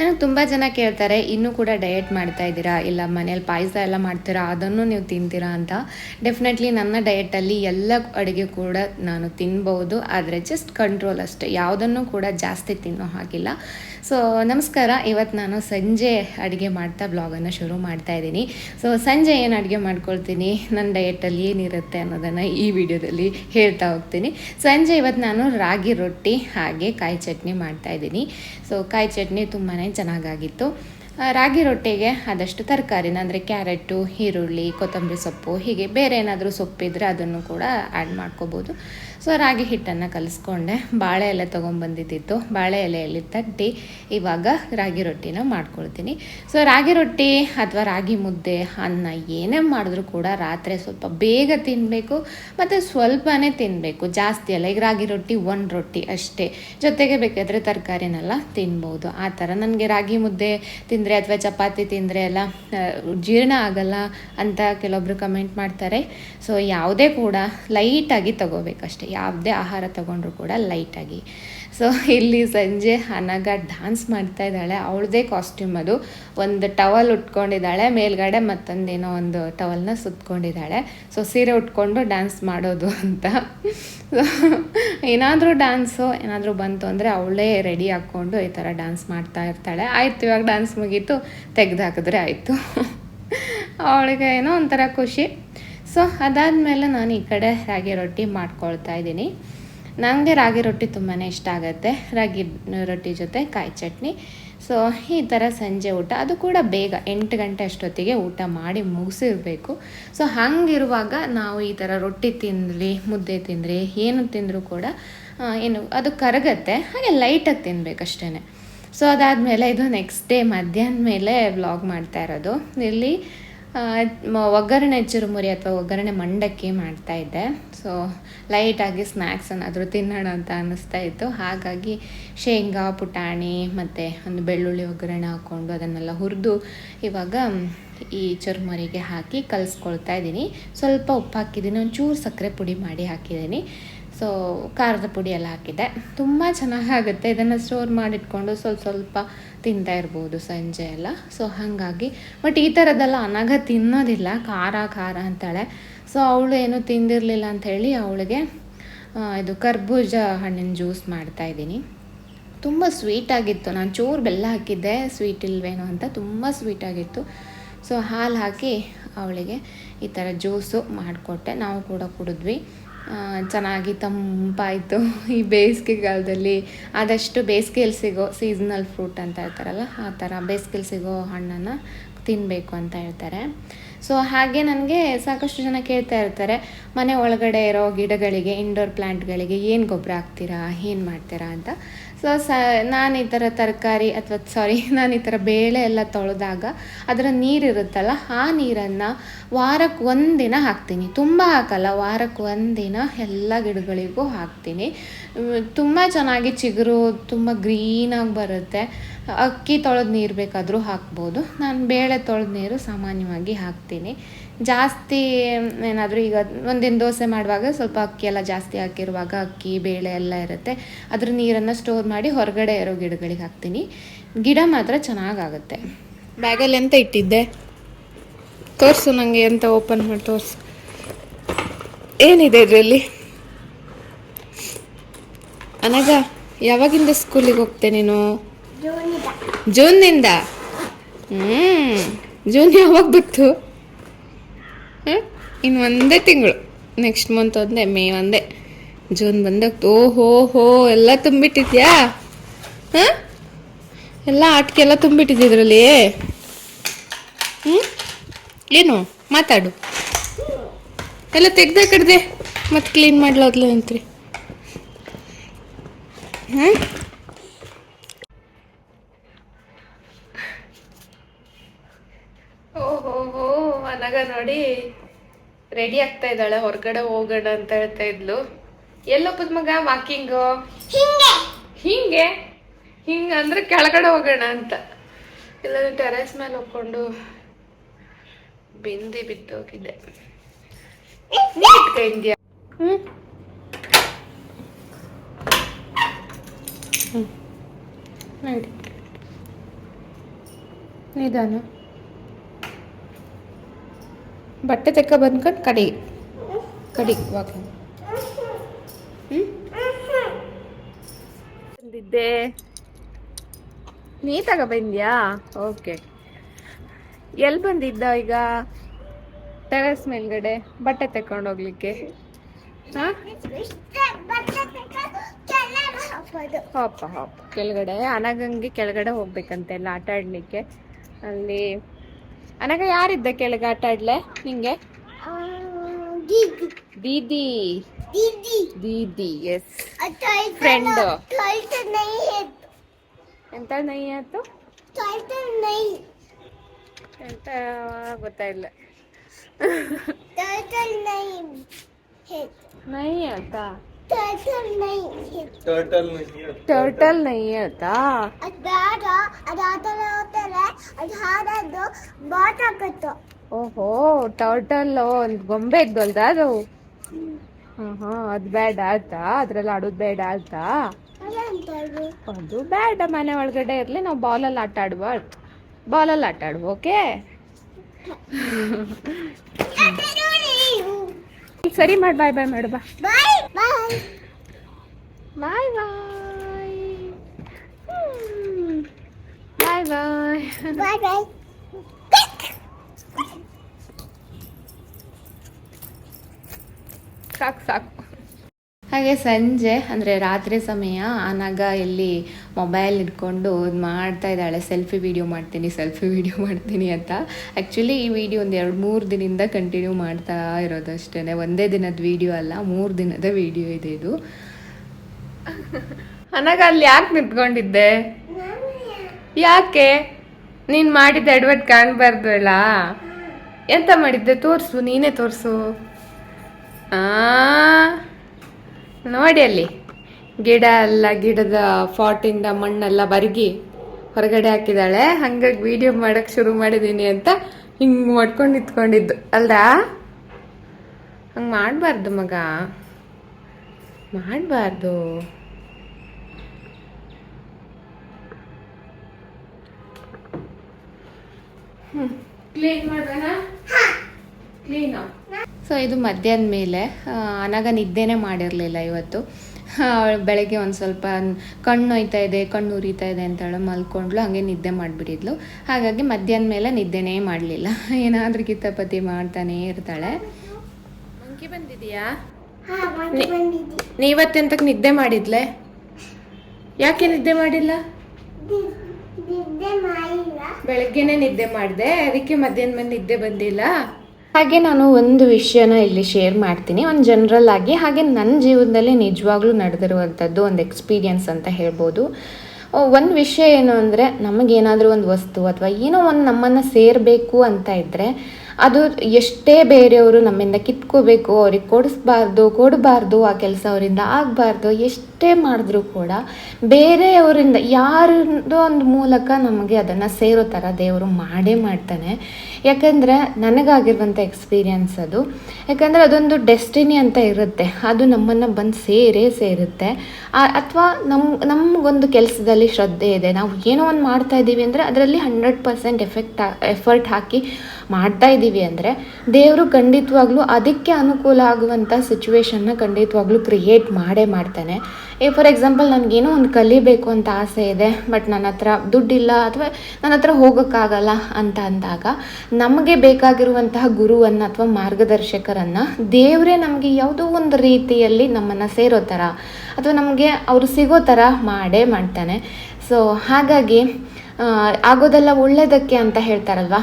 ನನಗೆ ತುಂಬ ಜನ ಕೇಳ್ತಾರೆ, ಇನ್ನೂ ಕೂಡ ಡಯಟ್ ಮಾಡ್ತಾ ಇದ್ದೀರಾ? ಇಲ್ಲ, ಮನೇಲಿ ಪಾಯಸ ಎಲ್ಲ ಮಾಡ್ತೀರಾ? ಅದನ್ನು ನೀವು ತಿಂತೀರಾ? ಅಂತ. ಡೆಫಿನೆಟ್ಲಿ ನನ್ನ ಡಯೆಟಲ್ಲಿ ಎಲ್ಲ ಅಡುಗೆ ಕೂಡ ನಾನು ತಿನ್ಬೋದು. ಆದರೆ ಜಸ್ಟ್ ಕಂಟ್ರೋಲ್ ಅಷ್ಟೇ. ಯಾವುದನ್ನು ಕೂಡ ಜಾಸ್ತಿ ತಿನ್ನೋ ಹಾಗಿಲ್ಲ. ಸೊ ನಮಸ್ಕಾರ. ಇವತ್ತು ನಾನು ಸಂಜೆ ಅಡುಗೆ ಮಾಡ್ತಾ ಬ್ಲಾಗನ್ನು ಶುರು ಮಾಡ್ತಾ ಇದ್ದೀನಿ. ಸೊ ಸಂಜೆ ಏನು ಅಡುಗೆ ಮಾಡ್ಕೊಳ್ತೀನಿ? ನನ್ನ ಡಯಟಲ್ಲಿ ಏನಿರುತ್ತೆ ಅನ್ನೋದನ್ನು ಈ ವಿಡಿಯೋದಲ್ಲಿ ಹೇಳ್ತಾ ಹೋಗ್ತೀನಿ. ಸಂಜೆ ಇವತ್ತು ನಾನು ರಾಗಿ ರೊಟ್ಟಿ ಹಾಗೆ ಕಾಯಿ ಚಟ್ನಿ ಮಾಡ್ತಾ ಇದ್ದೀನಿ. ಸೊ ಕಾಯಿ ಚಟ್ನಿ ತುಂಬಾ ಚೆನ್ನಾಗಾಗಿತ್ತು. ರಾಗಿ ರೊಟ್ಟಿಗೆ ಆದಷ್ಟು ತರಕಾರಿನ, ಅಂದರೆ ಕ್ಯಾರೆಟು, ಈರುಳ್ಳಿ, ಕೊತ್ತಂಬರಿ ಸೊಪ್ಪು, ಹೀಗೆ ಬೇರೆ ಏನಾದರೂ ಸೊಪ್ಪಿದ್ರೆ ಅದನ್ನು ಕೂಡ ಆ್ಯಡ್ ಮಾಡ್ಕೋಬೋದು. ಸೊ ರಾಗಿ ಹಿಟ್ಟನ್ನು ಕಲಿಸ್ಕೊಂಡೆ. ಬಾಳೆ ಎಲೆ ತೊಗೊಂಬಂದಿದ್ದಿತ್ತು ಬಾಳೆ ಎಲೆಯಲ್ಲಿ ತಟ್ಟಿ ಇವಾಗ ರಾಗಿ ರೊಟ್ಟಿನ ಮಾಡ್ಕೊಳ್ತೀನಿ. ಸೊ ರಾಗಿ ರೊಟ್ಟಿ ಅಥವಾ ರಾಗಿ ಮುದ್ದೆ ಅನ್ನ ಏನೇ ಮಾಡಿದ್ರೂ ಕೂಡ ರಾತ್ರಿ ಸ್ವಲ್ಪ ಬೇಗ ತಿನ್ನಬೇಕು ಮತ್ತು ಸ್ವಲ್ಪನೇ ತಿನ್ನಬೇಕು ಜಾಸ್ತಿ ಅಲ್ಲ, ಈಗ ರಾಗಿ ರೊಟ್ಟಿ ಒಂದು ರೊಟ್ಟಿ ಅಷ್ಟೇ. ಜೊತೆಗೆ ಬೇಕಾದರೆ ತರಕಾರಿನೆಲ್ಲ ತಿನ್ಬೋದು. ಆ ಥರ ನನಗೆ ರಾಗಿ ಮುದ್ದೆ ತಿಂದರೆ ಅಥವಾ ಚಪಾತಿ ತಿಂದರೆ ಎಲ್ಲ ಜೀರ್ಣ ಆಗಲ್ಲ ಅಂತ ಕೆಲವೊಬ್ರು ಕಮೆಂಟ್ ಮಾಡ್ತಾರೆ. ಸೊ ಯಾವುದೇ ಕೂಡ ಲೈಟಾಗಿ ತಗೋಬೇಕಷ್ಟೆ. ಯಾವುದೇ ಆಹಾರ ತಗೊಂಡ್ರು ಕೂಡ ಲೈಟಾಗಿ ಸೊ ಇಲ್ಲಿ ಸಂಜೆ ಅನಗ ಡ್ಯಾನ್ಸ್ ಮಾಡ್ತಾ ಇದ್ದಾಳೆ. ಅವಳದೇ ಕಾಸ್ಟ್ಯೂಮ್ ಅದು. ಒಂದು ಟವಲ್ ಉಟ್ಕೊಂಡಿದ್ದಾಳೆ. ಮೇಲ್ಗಡೆ ಮತ್ತೊಂದೇನೋ ಒಂದು ಟವಲ್ನ ಸುತ್ಕೊಂಡಿದ್ದಾಳೆ. ಸೊ ಸೀರೆ ಉಟ್ಕೊಂಡು ಡ್ಯಾನ್ಸ್ ಮಾಡೋದು ಅಂತ. ಸೊ ಏನಾದರೂ ಡ್ಯಾನ್ಸು ಏನಾದರೂ ಬಂತು ಅಂದರೆ ಅವಳೇ ರೆಡಿ ಹಾಕ್ಕೊಂಡು ಈ ಥರ ಡ್ಯಾನ್ಸ್ ಮಾಡ್ತಾ ಇರ್ತಾಳೆ. ಆಯ್ತು, ಇವಾಗ ಡ್ಯಾನ್ಸ್ ಮುಗೀತು. ತೆಗ್ದು ಹಾಕಿದ್ರೆ ಆಯಿತು. ಅವಳಿಗೆ ಏನೋ ಒಂಥರ ಖುಷಿ. ಸೊ ಅದಾದಮೇಲೆ ನಾನು ಈ ಕಡೆ ರಾಗಿ ರೊಟ್ಟಿ ಮಾಡ್ಕೊಳ್ತಾ ಇದ್ದೀನಿ. ನನಗೆ ರಾಗಿ ರೊಟ್ಟಿ ತುಂಬಾ ಇಷ್ಟ ಆಗುತ್ತೆ. ರಾಗಿ ರೊಟ್ಟಿ ಜೊತೆ ಕಾಯಿ ಚಟ್ನಿ. ಸೊ ಈ ಥರ ಸಂಜೆ ಊಟ. ಅದು ಕೂಡ ಬೇಗ ಎಂಟು ಗಂಟೆ ಅಷ್ಟೊತ್ತಿಗೆ ಊಟ ಮಾಡಿ ಮುಗಿಸಿರ್ಬೇಕು. ಸೊ ಹಂಗಿರುವಾಗ ನಾವು ಈ ಥರ ರೊಟ್ಟಿ ತಿನ್ನಲಿ ಮುದ್ದೆ ತಿಂದ್ರಿ, ಏನು ತಿಂದರೂ ಕೂಡ ಏನು, ಅದು ಕರಗತ್ತೆ. ಹಾಗೆ ಲೈಟಾಗಿ ತಿನ್ಬೇಕಷ್ಟೇ ಸೊ ಅದಾದಮೇಲೆ ಇದು ನೆಕ್ಸ್ಟ್ ಡೇ ಮಧ್ಯಾಹ್ನ ಮೇಲೆ ವ್ಲಾಗ್ ಮಾಡ್ತಾ ಇರೋದು. ಇಲ್ಲಿ ಒಗ್ಗರಣೆ ಚುರುಮುರಿ ಅಥವಾ ಒಗ್ಗರಣೆ ಮಂಡಕ್ಕಿ ಮಾಡ್ತಾ ಇದ್ದೆ. ಸೊ ಲೈಟಾಗಿ ಸ್ನ್ಯಾಕ್ಸ್ ಏನಾದರೂ ತಿನ್ನೋಣ ಅಂತ ಅನ್ನಿಸ್ತಾ ಇತ್ತು. ಹಾಗಾಗಿ ಶೇಂಗಾ, ಪುಟಾಣಿ ಮತ್ತು ಒಂದು ಬೆಳ್ಳುಳ್ಳಿ ಒಗ್ಗರಣೆ ಹಾಕ್ಕೊಂಡು ಅದನ್ನೆಲ್ಲ ಹುರಿದು ಇವಾಗ ಈ ಚುರುಮುರಿಗೆ ಹಾಕಿ ಕಲಿಸ್ಕೊಳ್ತಾ ಇದ್ದೀನಿ. ಸ್ವಲ್ಪ ಉಪ್ಪು ಹಾಕಿದ್ದೀನಿ ಒಂಚೂರು ಸಕ್ಕರೆ ಪುಡಿ ಮಾಡಿ ಹಾಕಿದ್ದೀನಿ. ಸೊ ಖಾರದ ಪುಡಿ ಎಲ್ಲ ಹಾಕಿದೆ ತುಂಬ ಚೆನ್ನಾಗಾಗುತ್ತೆ. ಇದನ್ನು ಸ್ಟೋರ್ ಮಾಡಿಟ್ಕೊಂಡು ಸ್ವಲ್ಪ ಸ್ವಲ್ಪ ತಿಂತಾ ಇರ್ಬೋದು ಸಂಜೆ ಎಲ್ಲ. ಸೊ ಹಾಗಾಗಿ. ಬಟ್ ಈ ಥರದ್ದೆಲ್ಲ ಅನಗ ತಿನ್ನೋದಿಲ್ಲ. ಖಾರ ಖಾರ ಅಂತಾಳೆ. ಸೊ ಅವಳು ಏನು ತಿಂದಿರಲಿಲ್ಲ ಅಂಥೇಳಿ ಅವಳಿಗೆ ಇದು ಕರ್ಬೂಜ ಹಣ್ಣಿನ ಜ್ಯೂಸ್ ಮಾಡ್ತಾ ಇದ್ದೀನಿ. ತುಂಬ ಸ್ವೀಟಾಗಿತ್ತು ನಾನು ಚೂರು ಬೆಲ್ಲ ಹಾಕಿದ್ದೆ. ಸ್ವೀಟ್ ಇಲ್ವೇನೋ ಅಂತ ತುಂಬ ಸ್ವೀಟಾಗಿತ್ತು ಸೊ ಹಾಲು ಹಾಕಿ ಅವಳಿಗೆ ಈ ಥರ ಜ್ಯೂಸು ಮಾಡಿಕೊಟ್ಟೆ. ನಾವು ಕೂಡ ಕುಡಿದ್ವಿ. ಚೆನ್ನಾಗಿ ತಂಪಾಯಿತು. ಈ ಬೇಸಿಗೆಗಾಲದಲ್ಲಿ ಆದಷ್ಟು ಬೇಸಿಗೆಯಲ್ಲಿ ಸಿಗೋ ಸೀಸನಲ್ ಫ್ರೂಟ್ ಅಂತ ಹೇಳ್ತಾರಲ್ಲ, ಆ ಥರ ಬೇಸಿಗೆಯಲ್ಲಿ ಸಿಗೋ ಹಣ್ಣನ್ನು ತಿನ್ನಬೇಕು ಅಂತ ಹೇಳ್ತಾರೆ. ಸೊ ಹಾಗೆ ನನಗೆ ಸಾಕಷ್ಟು ಜನ ಕೇಳ್ತಾ ಇರ್ತಾರೆ, ಮನೆ ಒಳಗಡೆ ಇರೋ ಗಿಡಗಳಿಗೆ ಇಂಡೋರ್ ಪ್ಲ್ಯಾಂಟ್ಗಳಿಗೆ ಏನು ಗೊಬ್ಬರ ಹಾಕ್ತೀರಾ, ಏನು ಮಾಡ್ತೀರಾ ಅಂತ. ಸೊ ಸ ನಾನು ಈ ಥರ ತರಕಾರಿ ಅಥವಾ ಸಾರಿ ನಾನು ಈ ಥರ ಬೇಳೆ ಎಲ್ಲ ತೊಳೆದಾಗ ಅದರ ನೀರಿರುತ್ತಲ್ಲ, ಆ ನೀರನ್ನು ವಾರಕ್ಕೆ ಒಂದಿನ ಹಾಕ್ತೀನಿ. ತುಂಬ ಹಾಕಲ್ಲ ವಾರಕ್ಕೆ ಒಂದಿನ ಎಲ್ಲ ಗಿಡಗಳಿಗೂ ಹಾಕ್ತೀನಿ. ತುಂಬ ಚೆನ್ನಾಗಿ ಚಿಗುರು, ತುಂಬ ಗ್ರೀನಾಗಿ ಬರುತ್ತೆ. ಅಕ್ಕಿ ತೊಳೆದ ನೀರು ಬೇಕಾದರೂ ಹಾಕ್ಬೋದು. ನಾನು ಬೇಳೆ ತೊಳೆದ ನೀರು ಸಾಮಾನ್ಯವಾಗಿ ಹಾಕ್ತೀನಿ. ಜಾಸ್ತಿ ಏನಾದರೂ ಈಗ ಒಂದಿನ ದೋಸೆ ಮಾಡುವಾಗ ಸ್ವಲ್ಪ ಅಕ್ಕಿ ಎಲ್ಲ ಜಾಸ್ತಿ ಹಾಕಿರುವಾಗ ಅಕ್ಕಿ ಬೇಳೆ ಎಲ್ಲ ಇರುತ್ತೆ. ಅದ್ರ ನೀರನ್ನು ಸ್ಟೋರ್ ಮಾಡಿ ಹೊರಗಡೆ ಇರೋ ಗಿಡಗಳಿಗೆ ಹಾಕ್ತೀನಿ. ಗಿಡ ಮಾತ್ರ ಚೆನ್ನಾಗಾಗುತ್ತೆ. ಬ್ಯಾಗಲ್ಲಿ ಎಂತ ಇಟ್ಟಿದ್ದೆ? ತೋರಿಸು ನನಗೆ ಎಂತ ಓಪನ್ ಮಾಡಿ ತೋರಿಸು. ಏನಿದೆ ಇದರಲ್ಲಿ? ಅನಗ ಯಾವಾಗಿಂದ ಸ್ಕೂಲಿಗೆ ಹೋಗ್ತೆ ನೀನು? ಜೂನ್ನಿಂದ ಹ್ಞೂ ಜೂನ್ ಯಾವಾಗ ಬಂತು ಹ್ಮ್? ಇನ್ನು ಒಂದೇ ತಿಂಗಳು. ನೆಕ್ಸ್ಟ್ ಮಂತ್ ಒಂದೇ ಮೇ ಒಂದೇ. ಜೂನ್ ಬಂದಾಗ, ಓಹೋ, ಹೋ, ಎಲ್ಲ ತುಂಬಿಟ್ಟಿದ್ಯಾ? ಹಾಂ ಎಲ್ಲ ಆಟಿಕೆಲ್ಲ ತುಂಬಿಟ್ಟಿದ್ರಲ್ಲಿ ಹ್ಞೂ ಏನು? ಮಾತಾಡು. ಎಲ್ಲ ತೆಗ್ದೆ ಕಡ್ದೆ. ಮತ್ತೆ ಕ್ಲೀನ್ ಮಾಡ್ಲೋದ್ಲು ಅಂತ್ರಿ ಹಾಂ ಓಹೋ ಅನಗ ನೋಡಿ ರೆಡಿ ಆಗ್ತಾ ಇದ್ದಾಳೆ ಹೊರಗಡೆ ಹೋಗೋಣ ಅಂತ ಹೇಳ್ತಾ ಇದ್ಲು. ಎಲ್ಲೊಬ್ಬದ ಮಗ ವಾಕಿಂಗು ಹಿಂಗೆ. ಹಿಂಗೆ? ಅಂದ್ರೆ ಕೆಳಗಡೆ ಹೋಗೋಣ ಅಂತ. ಇಲ್ಲ ಟೆರೆಸ್ ಮೇಲೆ ಹೋಗ್ಕೊಂಡು ಬಿಂದಿ ಬಿದ್ದೋಗಿದ್ದೆ ಹ್ಞೂ ಹ್ಞೂ ನೋಡಿ. ನಿಧಾನ. ಬಟ್ಟೆ ತೆಕ್ಕ ಬಂದ್ಕೊಂಡು ಕಡಿ. ಕಡಿ ವಾಕ್ ಬಂದಿದ್ದೆ. ನೀ ತಗ ಬಂದ್ಯಾ? ಓಕೆ. ಎಲ್ಲಿ ಬಂದಿದ್ದ ಈಗ? ಟೆರೆಸ್ ಮೇಲ್ಗಡೆ ಬಟ್ಟೆ ತಕೊಂಡು ಹೋಗ್ಲಿಕ್ಕೆ. ಹಾಪ ಹಾಪ. ಕೆಳಗಡೆ ಅನಗಂಗೆ ಕೆಳಗಡೆ ಹೋಗ್ಬೇಕಂತೆ ಎಲ್ಲ ಆಟ ಆಡ್ಲಿಕ್ಕೆ ಅಲ್ಲಿ ಅನಗ ಯಾರಿದ್ದ ಕೆಳಗೆ ಆಟ ಆಡ್ಲೆ ನಿಂಗೆ? ದೀದಿ. ದೀದಿ. ಎಸ್ ಫ್ರೆಂಡ್ ಎಂತ ನೈ ಆಯ್ತು? ಎಂತ ಗೊತ್ತಾಯಿಲ್ಲ ನೈ ಆಯ್ತಾ? ಟರ್ಟಲ್ ನೈ ಆಯ್ತಾ ಓಹೋ ಟರ್ಟಲ್ ಒಂದು ಗೊಂಬೆ ಇದ್ದಲ್ದ ಅದು ಹಾ ಅದು ಬೇಡ ಆಯ್ತಾ ಅದ್ರಲ್ಲಿ ಆಡೋದು ಬೇಡ ಆಯ್ತಾ ಅದು ಬೇಡ ಮನೆ ಒಳಗಡೆ ಇರ್ಲಿ ನಾವು ಬಾಲಲ್ಲಿ ಆಟ ಆಡುವ ಬಾಲಲ್ಲಿ ಆಟ ಆಡುವ ಓಕೆ ಸರಿ ಮಾಡಿ ಬಾಯ್ ಬಾಯ್ ಮಾಡು ಬಾ. Bye. Bye. ಬಾಯ್ ಬಾಯ್ ಬಾಯ್ ಬಾಯ್ ಬಾಯ್ Bye. Bye. ಸಾಕು ಸಾಕು ಹಾಗೆ ಸಂಜೆ, ಅಂದರೆ ರಾತ್ರಿ ಸಮಯ ನಗ ಇಲ್ಲಿ ಮೊಬೈಲ್ ಇಟ್ಕೊಂಡು ಮಾಡ್ತಾ ಇದ್ದಾಳೆ ಸೆಲ್ಫಿ ವೀಡಿಯೋ ಮಾಡ್ತೀನಿ ಸೆಲ್ಫಿ ವೀಡಿಯೋ ಮಾಡ್ತೀನಿ ಅಂತ. ಆ್ಯಕ್ಚುಲಿ ಈ ವಿಡಿಯೋ ಒಂದು ಎರಡು, ಮೂರು ದಿನದಿಂದ ಕಂಟಿನ್ಯೂ ಮಾಡ್ತಾ ಇರೋದು ಅಷ್ಟೇ ಒಂದೇ ದಿನದ ವೀಡಿಯೋ ಅಲ್ಲ, ಮೂರು ದಿನದ ವಿಡಿಯೋ ಇದೆ ಇದು. ಅನಗ ಅಲ್ಲಿ ಯಾಕೆ ನಿಂತ್ಕೊಂಡಿದ್ದೆ? ಯಾಕೆ? ನೀನು ಮಾಡಿದ್ದ ಎಡ್ವರ್ಟ್ ಕಾಣಬಾರ್ದು ಅಲ್ಲ? ಎಂತ ಮಾಡಿದ್ದೆ? ತೋರಿಸು, ನೀನೇ ತೋರಿಸು. ಆ? ನೋಡಿ ಅಲ್ಲಿ. ಗಿಡ ಎಲ್ಲ ಗಿಡದ ಫಾಟಿಂದ ಮಣ್ಣೆಲ್ಲ ಬರಗಿ ಹೊರಗಡೆ ಹಾಕಿದಾಳೆ ಹಂಗಾಗಿ ವಿಡಿಯೋ ಮಾಡಕ್ ಶುರು ಮಾಡಿದೀನಿ ಅಂತ ಹಿಂಗ್ ಮಾಡ್ಕೊಂಡು ನಿಂತ್ಕೊಂಡಿದ್ದು. ಅಲ್ದಾ? ಹಂಗ್ ಮಾಡಬಾರ್ದು ಮಗ. ಮಾಡಬಾರ್ದು. ಕ್ಲೀನ್ ಮಾಡೋಣ ಕ್ಲೀನು ಸೊ ಇದು ಮಧ್ಯಾಹ್ನ ಮೇಲೆ ಅನಾಗ ನಿದ್ದೆನೇ ಮಾಡಿರಲಿಲ್ಲ ಇವತ್ತು. ಅವಳು ಬೆಳಗ್ಗೆ ಒಂದು ಸ್ವಲ್ಪ ಕಣ್ಣು ಹೋಯ್ತಾ ಇದೆ ಕಣ್ಣು ಉರಿತಾ ಇದೆ ಅಂತೇಳಿ ಮಲ್ಕೊಂಡ್ಲು ಹಾಗೆ ನಿದ್ದೆ ಮಾಡಿಬಿಟ್ಟಿದ್ಲು. ಹಾಗಾಗಿ ಮಧ್ಯಾಹ್ನ ಮೇಲೆ ನಿದ್ದೆನೇ ಮಾಡಲಿಲ್ಲ. ಏನಾದರೂ ಕಿತ್ತಪತಿ ಮಾಡ್ತಾನೇ ಇರ್ತಾಳೆ. ಮಂಕಿ ಬಂದಿದೆಯಾ? ನೀವತ್ತೆಂತಕ್ಕೆ ನಿದ್ದೆ ಮಾಡಿದ್ಲೆ? ಯಾಕೆ ನಿದ್ದೆ ಮಾಡಿಲ್ಲ? ನಿದ್ದೆ ಮಾಡಿಲ್ಲ. ಬೆಳಗ್ಗೆನೆ ನಿದ್ದೆ ಮಾಡಿದೆ ಅದಕ್ಕೆ ಮಧ್ಯಾಹ್ನ ಮೇಲೆ ನಿದ್ದೆ ಬಂದಿಲ್ಲ? ಹಾಗೆ ನಾನು ಒಂದು ವಿಷಯನ ಇಲ್ಲಿ ಶೇರ್ ಮಾಡ್ತೀನಿ. ಒಂದು ಜನರಲ್ ಆಗಿ ಹಾಗೆ ನನ್ನ ಜೀವನದಲ್ಲಿ ನಿಜವಾಗ್ಲೂ ನಡೆದಿರುವಂಥದ್ದು ಒಂದು ಎಕ್ಸ್ಪೀರಿಯನ್ಸ್ ಅಂತ ಹೇಳ್ಬೋದು. ಒಂದು ವಿಷಯ ಏನು ಅಂದರೆ ನಮಗೇನಾದರೂ ಒಂದು ವಸ್ತು ಅಥವಾ ಏನೋ ಒಂದು ನಮ್ಮನ್ನು ಸೇರಬೇಕು ಅಂತ ಇದ್ದರೆ ಅದು ಎಷ್ಟೇ ಬೇರೆಯವರು ನಮ್ಮಿಂದ ಕಿತ್ಕೋಬೇಕು, ಅವ್ರಿಗೆ ಕೊಡಿಸ್ಬಾರ್ದು, ಕೊಡಬಾರ್ದು, ಆ ಕೆಲಸ ಅವರಿಂದ ಆಗಬಾರ್ದು, ಎಷ್ಟೇ ಮಾಡಿದ್ರೂ ಕೂಡ ಬೇರೆಯವರಿಂದ ಯಾರದೋ ಒಂದು ಮೂಲಕ ನಮಗೆ ಅದನ್ನು ಸೇರೋ ಥರ ದೇವರು ಮಾಡೇ ಮಾಡ್ತಾನೆ. ಯಾಕಂದರೆ ನನಗಾಗಿರುವಂಥ ಎಕ್ಸ್ಪೀರಿಯನ್ಸ್ ಅದು. ಯಾಕಂದರೆ ಅದೊಂದು ಡೆಸ್ಟಿನಿ ಅಂತ ಇರುತ್ತೆ. ಅದು ನಮ್ಮನ್ನು ಬಂದು ಸೇರೇ ಸೇರುತ್ತೆ. ಅಥವಾ ನಮ್ಮ ನಮಗೊಂದು ಕೆಲಸದಲ್ಲಿ ಶ್ರದ್ಧೆ ಇದೆ. ನಾವು ಏನೋ ಒಂದು ಮಾಡ್ತಾ ಇದ್ದೀವಿ ಅಂದರೆ ಅದರಲ್ಲಿ ಹಂಡ್ರೆಡ್ ಪರ್ಸೆಂಟ್ ಎಫೆಕ್ಟ್, ಎಫರ್ಟ್ ಹಾಕಿ ಮಾಡ್ತಾ ಇದ್ದೀವಿ. ಅಂದರೆ ದೇವರು ಖಂಡಿತವಾಗ್ಲೂ ಅದಕ್ಕೆ ಅನುಕೂಲ ಆಗುವಂಥ ಸಿಚುವೇಶನ್ನ ಖಂಡಿತವಾಗ್ಲೂ ಕ್ರಿಯೇಟ್ ಮಾಡೇ ಮಾಡ್ತಾನೆ. ಈ ಫಾರ್ ಎಕ್ಸಾಂಪಲ್ ನನಗೇನೋ ಒಂದು ಕಲಿಬೇಕು ಅಂತ ಆಸೆ ಇದೆ ಬಟ್ ನನ್ನ ಹತ್ರ ದುಡ್ಡಿಲ್ಲ ಅಥವಾ ನನ್ನ ಹತ್ರ ಹೋಗೋಕ್ಕಾಗಲ್ಲ ಅಂತ ಅಂದಾಗ ನಮಗೆ ಬೇಕಾಗಿರುವಂತಹ ಗುರುವನ್ನು ಅಥವಾ ಮಾರ್ಗದರ್ಶಕರನ್ನು ದೇವರೇ ನಮಗೆ ಯಾವುದೋ ಒಂದು ರೀತಿಯಲ್ಲಿ ನಮ್ಮನ್ನು ಸೇರೋ ಥರ ಅಥವಾ ನಮಗೆ ಅವರು ಸಿಗೋ ಥರ ಮಾಡೇ ಮಾಡ್ತಾನೆ. ಸೊ ಹಾಗಾಗಿ ಆಗೋದೆಲ್ಲ ಒಳ್ಳೆಯದಕ್ಕೆ ಅಂತ ಹೇಳ್ತಾರಲ್ವ?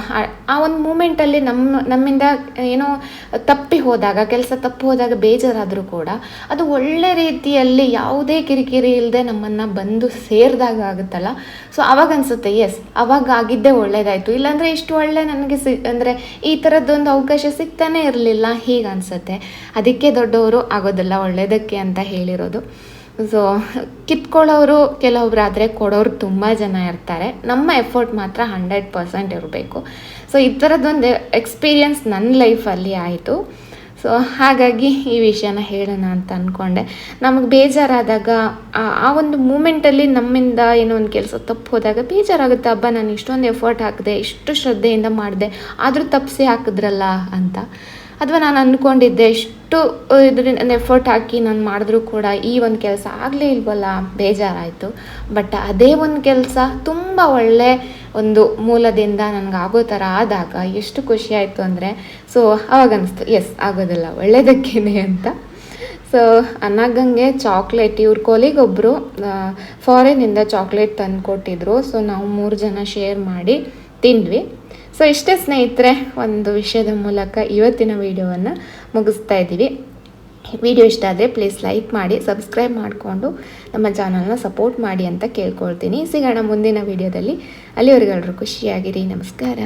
ಆ- ಒಂದು ಮೂಮೆಂಟಲ್ಲಿ ನಮ್ಮ, ನಮ್ಮಿಂದ ಏನೋ ತಪ್ಪಿ ಹೋದಾಗ, ಕೆಲಸ ತಪ್ಪಿ ಹೋದಾಗ ಬೇಜಾರಾದರೂ ಕೂಡ ಅದು ಒಳ್ಳೆ ರೀತಿಯಲ್ಲಿ ಯಾವುದೇ ಕಿರಿಕಿರಿ ಇಲ್ಲದೆ ನಮ್ಮನ್ನು ಬಂದು ಸೇರಿದಾಗ ಆಗುತ್ತಲ್ಲ? ಸೊ ಅವಾಗ ಅನಿಸುತ್ತೆ ಎಸ್ ಅವಾಗ ಆಗಿದ್ದೇ ಒಳ್ಳೇದಾಯಿತು. ಇಲ್ಲಾಂದರೆ ಇಷ್ಟು ಒಳ್ಳೆ ನನಗೆ ಸಿ, ಅಂದರೆ ಈ ಥರದ್ದೊಂದು ಅವಕಾಶ ಸಿಗ್ತಾನೆ ಇರಲಿಲ್ಲ. ಹೀಗೆ ಅನಿಸುತ್ತೆ. ಅದಕ್ಕೆ ದೊಡ್ಡವರು ಆಗೋದೆಲ್ಲ ಒಳ್ಳೆಯದಕ್ಕೆ ಅಂತ ಹೇಳಿರೋದು. ಸೊ ಕಿತ್ಕೊಳ್ಳೋರು ಕೆಲವೊಬ್ಬರಾದರೆ ಕೊಡೋರು ತುಂಬ ಜನ ಇರ್ತಾರೆ. ನಮ್ಮ ಎಫರ್ಟ್ ಮಾತ್ರ ಹಂಡ್ರೆಡ್ ಪರ್ಸೆಂಟ್ ಇರಬೇಕು. ಸೊ ಈ ಥರದ್ದೊಂದು ಎಕ್ಸ್ಪೀರಿಯನ್ಸ್ ನನ್ನ ಲೈಫಲ್ಲಿ ಆಯಿತು. ಸೊ ಹಾಗಾಗಿ ಈ ವಿಷಯನ ಹೇಳೋಣ ಅಂತ ಅಂದ್ಕೊಂಡೆ ನಮಗೆ ಬೇಜಾರಾದಾಗ, ಆ ಒಂದು ಮೂಮೆಂಟಲ್ಲಿ ನಮ್ಮಿಂದ ಏನೋ ಒಂದು ಕೆಲಸ ತಪ್ಪು ಹೋದಾಗ ಬೇಜಾರಾಗುತ್ತೆ ಹಬ್ಬ ನಾನು ಇಷ್ಟೊಂದು ಎಫರ್ಟ್ ಹಾಕಿದೆ, ಇಷ್ಟು ಶ್ರದ್ಧೆಯಿಂದ ಮಾಡಿದೆ, ಆದರೂ ತಪ್ಪಿಸಿ ಹಾಕಿದ್ರಲ್ಲ? ಅಂತ. ಅಥವಾ ನಾನು ಅಂದ್ಕೊಂಡಿದ್ದೆ ಎಷ್ಟು ಇದರಿಂದ ಎಫರ್ಟ್ ಹಾಕಿ ನಾನು ಮಾಡಿದ್ರೂ ಕೂಡ ಈ ಒಂದು ಕೆಲಸ ಆಗಲೇ ಇಲ್ವಲ್ಲ, ಬೇಜಾರಾಯಿತು. ಬಟ್ ಅದೇ ಒಂದು ಕೆಲಸ ತುಂಬ ಒಳ್ಳೆ ಒಂದು ಮೂಲದಿಂದ ನನಗೆ ಆಗೋ ಥರ ಆದಾಗ ಎಷ್ಟು ಖುಷಿ ಆಯಿತು ಅಂದರೆ ಸೊ ಅವಾಗ ಅನಿಸ್ತು ಎಸ್ ಆಗೋದಿಲ್ಲ, ಒಳ್ಳೇದಕ್ಕೇನೆ ಅಂತ. ಸೊ ಅನ್ನಾಗಂಗೆ ಚಾಕ್ಲೇಟ್ ಇವ್ರ ಕೊಲಿಗೊಬ್ಬರು ಫಾರಿನಿಂದ ಚಾಕ್ಲೇಟ್ ತಂದು ಕೊಟ್ಟಿದ್ರು ಸೊ ನಾವು ಮೂರು ಜನ ಶೇರ್ ಮಾಡಿ ತಿಂದ್ವಿ. ಸೊ ಇಷ್ಟೇ ಸ್ನೇಹಿತರೆ, ಒಂದು ವಿಷಯದ ಮೂಲಕ ಇವತ್ತಿನ ವಿಡಿಯೋವನ್ನು ಮುಗಿಸ್ತಾ ಇದ್ದೀವಿ. ವಿಡಿಯೋ ಇಷ್ಟ ಆದರೆ ಪ್ಲೀಸ್ ಲೈಕ್ ಮಾಡಿ ಸಬ್ಸ್ಕ್ರೈಬ್ ಮಾಡಿಕೊಂಡು ನಮ್ಮ ಚಾನಲ್ನ ಸಪೋರ್ಟ್ ಮಾಡಿ ಅಂತ ಕೇಳ್ಕೊಳ್ತೀನಿ. ಸಿಗೋಣ ಮುಂದಿನ ವಿಡಿಯೋದಲ್ಲಿ. ಅಲ್ಲಿವರೆಗೆಲ್ಲರೂ ಖುಷಿಯಾಗಿರಿ. ನಮಸ್ಕಾರ.